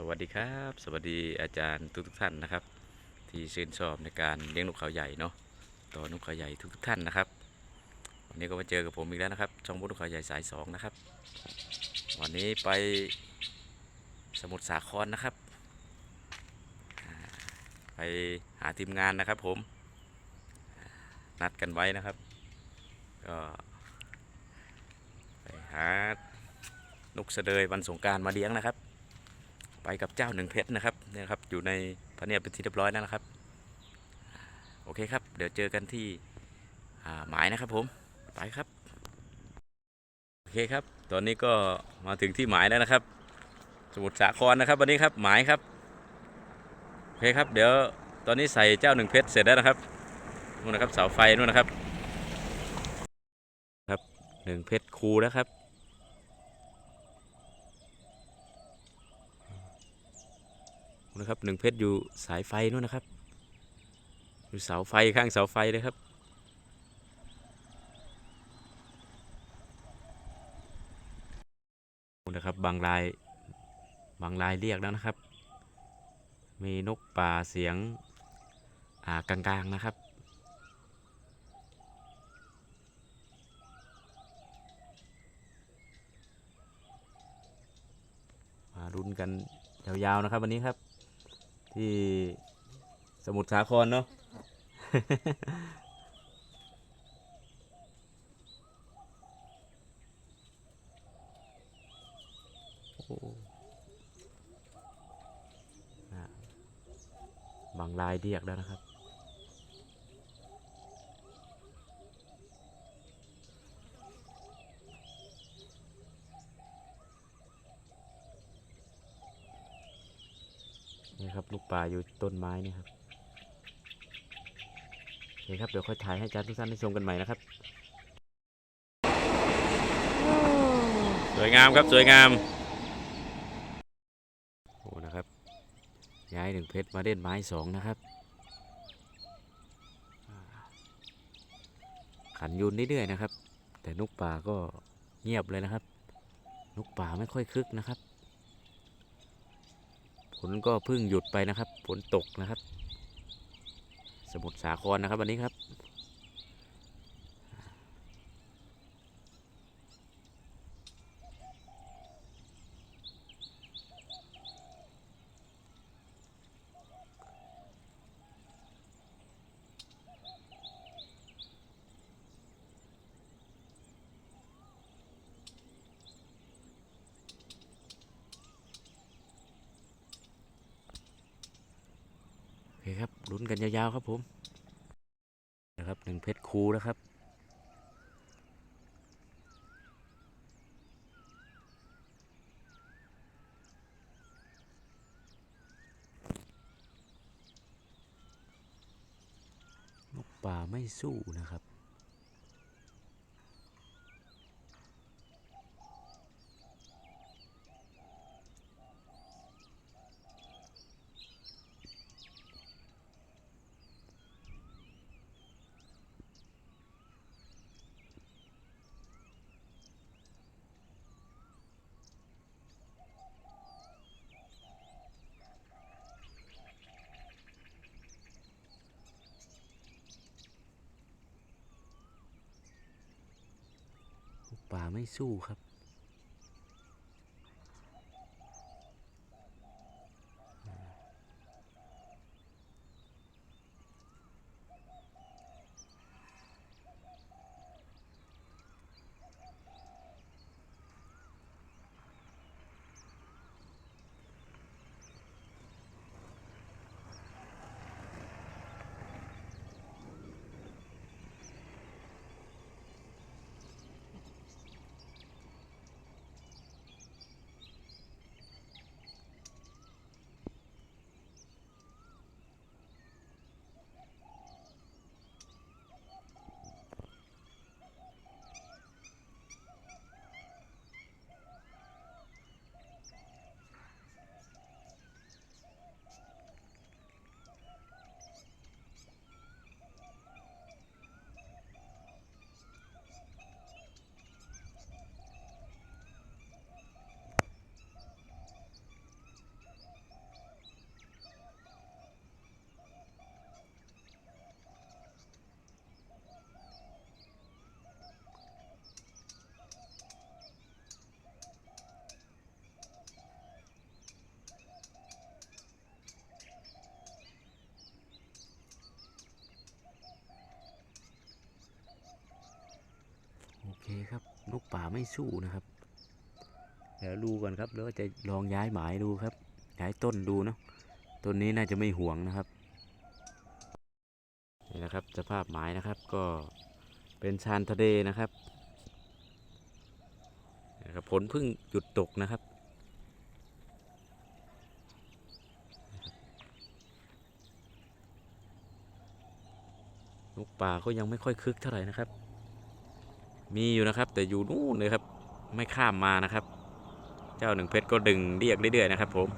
สวัสดีครับ สวัสดีอาจารย์ทุกทุกท่านนะครับ ที่ชื่นชอบในการเลี้ยงนกเขาใหญ่เนาะต่อนกเขาใหญ่ทุกทุกท่านนะครับ วันนี้ก็มาเจอกับผมอีกแล้วนะครับช่องบุนกเขาใหญ่สายสองนะครับ วันนี้ไปสมุทรสาครนะครับ ไปหาทีมงานนะครับผมนัดกันไว้นะครับก็ไปหานกเสดยวันสงการมาเลี้ยงนะครับ ไปกับเจ้าหนึ่งเพชรนะครับเนี่ยครับอยู่ในพระเนียเป็นที่เรียบร้อยแล้วนะครับ โอเคครับ เดี๋ยวเจอกันที่หมายนะครับผมไปครับโอเคครับ ตอนนี้ก็มาถึงที่หมายแล้วนะครับ สมุทรสาครนะครับวันนี้ครับหมายครับโอเคครับ เดี๋ยวตอนนี้ใส่เจ้าหนึ่งเพชรเสร็จแล้วนะครับนู่นนะครับเสาไฟนู่นนะครับ ครับหนึ่งเพชรคูนะครับ นะครับหนึ่งเพชรอยู่สายไฟนู่นนะครับ อยู่เสาไฟข้างเสาไฟเลยครับ นะครับบางรายบางรายเรียกแล้วนะครับ มีนกป่าเสียงอ่ากลางๆนะครับมารุนกันยาวๆนะครับวันนี้ครับ ที่สมุทรสาครเนาะบางลายเรียกแล้วนะครับ นี่ครับลูกปลาอยู่ต้นไม้นี่ครับโอเคครับเดี๋ยวค่อยถ่ายให้อาจารย์ทุกท่านได้ชมกันใหม่นะครับ สวยงามครับสวยงามโอ้นะครับย้ายหนึ่งเพชรมาเล่นไม้สองนะครับขันยุนเรื่อยๆนะครับ แต่นกป่าก็เงียบเลยนะครับ นกป่าไม่ค่อยคึกนะครับ นก็เพิ่งหยุดไปนะครับ ฝนตกนะครับ สมุทรสาครนะครับวันนี้ครับ เคครับลุ้นกันยาวๆครับผมนะครับหนึ่งเพชรคูนะครับนกป่าไม่สู้นะครับ ไม่สู้ครับ นกป่าไม่สู้นะครับเดี๋ยวดูก่อนครับแล้วจะลองย้ายหมายดูครับ ย้ายต้นดูเนาะต้นนี้น่าจะไม่ห่วงนะครับนี่นะครับ สภาพหมายนะครับก็เป็นชานทะเลนะครับนะครับผลพิ่งหยุดตกนะครับนกป่าก็ยังไม่ค่อยคึกเท่าไหร่นะครับ มีอยู่นะครับ แต่อยู่นู่นเลยครับ ไม่ข้ามมานะครับ เจ้าหนึ่งเพชรก็ดึงเรียกเรื่อยๆนะครับผม